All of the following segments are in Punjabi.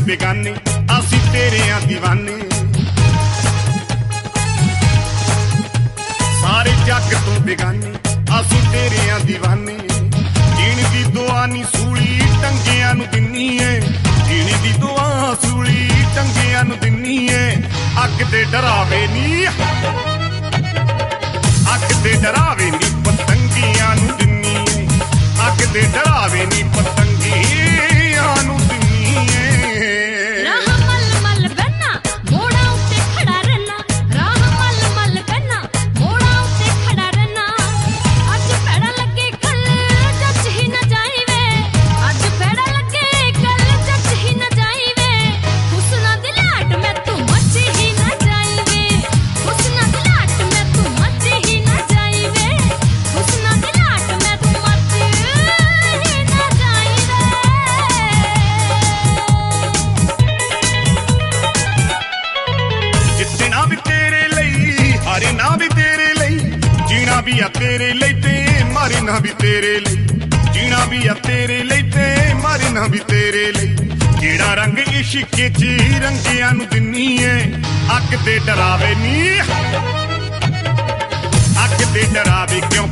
ਬੇਗਾਨੇ, ਅਸੀਂ ਤੇਰਿਆਂ ਦੀਵਾਨੇ। ਸਾਰੇ ਜੱਗ ਤੋਂ ਬੇਗਾਨੇ, ਅਸੀਂ ਤੇਰਿਆਂ ਦੀਵਾਨੇ। ਜੀਣ ਦੀ ਦੁਆ ਨੀ ਸੂਲੀ ਟੰਗਿਆਂ ਨੂੰ ਦਿੰਨੀ ਏ। ਜੀਣ ਦੀ ਦੁਆ ਸੂਲੀ ਟੰਗਿਆਂ ਨੂੰ ਦਿੰਨੀ ਏ। ਅੱਗ ਦੇ ਡਰਾਵੇ ਨੀ। ਅੱਗ ਦੇ ਡਰਾਵੇ ਨੀ, ਪਤੰਗੀਆਂ ਨੂੰ ਦਿੰਨੀ ਏ। ਅੱਗ ਦੇ ਵੀ ਆ ਤੇਰੇ ਲਈ ਤੇ ਮਰਨਾ ਵੀ ਤੇਰੇ ਲਈ। ਜੀਣਾ ਵੀ ਆ ਤੇਰੇ ਲਈ ਤੇ ਮਰਨਾ ਵੀ ਤੇਰੇ ਲਈ। ਜਿਹੜਾ ਰੰਗ ਇਸ਼ਕ ਚ ਰੰਗਿਆਂ ਨੂੰ ਦਿੰਨੀ ਏ। ਅੱਗ ਤੇ ਡਰਾਵੇ ਨੀ। ਅੱਗ ਦੇ ਡਰਾਵੇ ਕਿਉਂ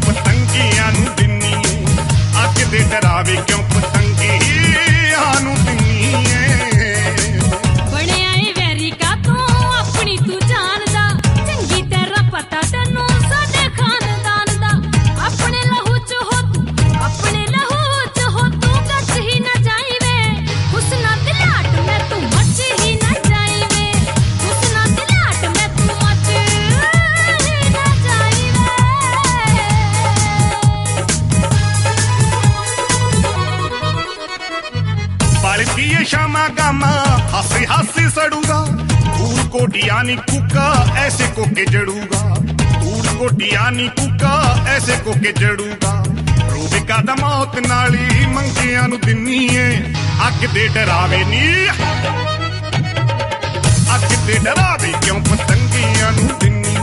ਪਲਦੀ ਏ ਸ਼ਾਮਾ ਗਾਮਾ ਹੱਸੇ ਹੱਸੇ ਸੜੂਗਾ। ਧੂੜ ਕੋਟੀਆਂ ਨੀ ਕੁੱਕਾ, ਐਸੇ ਕੋਕੇ ਜੜੂਗਾ। ਧੂੜ ਕੋਟੀਆਂ ਨੀ ਕੁੱਕਾ, ਐਸੇ ਮੌਤ ਨਾਲੀ ਮੰਗਿਆਂ ਨੂੰ ਦਿੰਨੀ ਏ ਅੱਗ ਦੇ ਡਰਾਵੇ ਨੀ। ਅੱਗ ਦੇ ਡਰਾਵੇ ਕਿਉਂ ਪਤੰਗੀਆਂ ਨੂੰ ਦਿੰਨੀ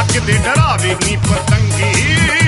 ਅੱਗ ਦੇ ਡਰਾਵੇ ਨੀ ਪਤੰਗੀ।